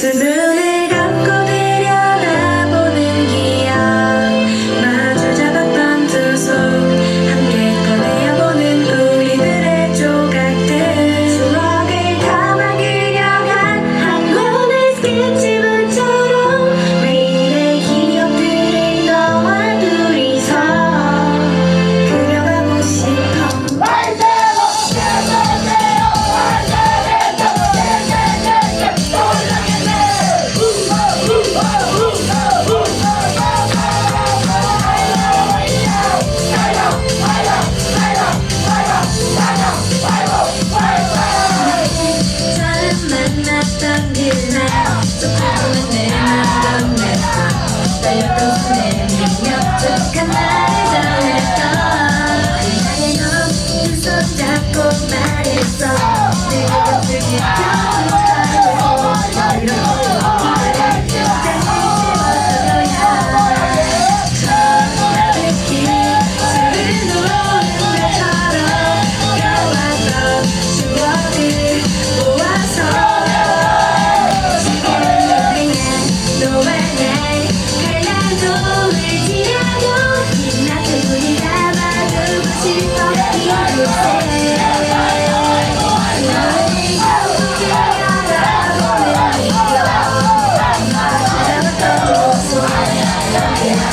จะลืม Say it goes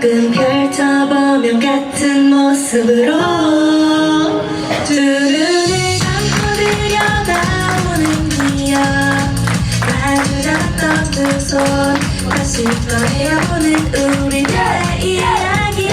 가끔 펼쳐보면 같은 모습으로 두 눈을 감고 들여다보는 기억. 마주잡던 두손 다시 꺼내어보는 우리들의 이야기.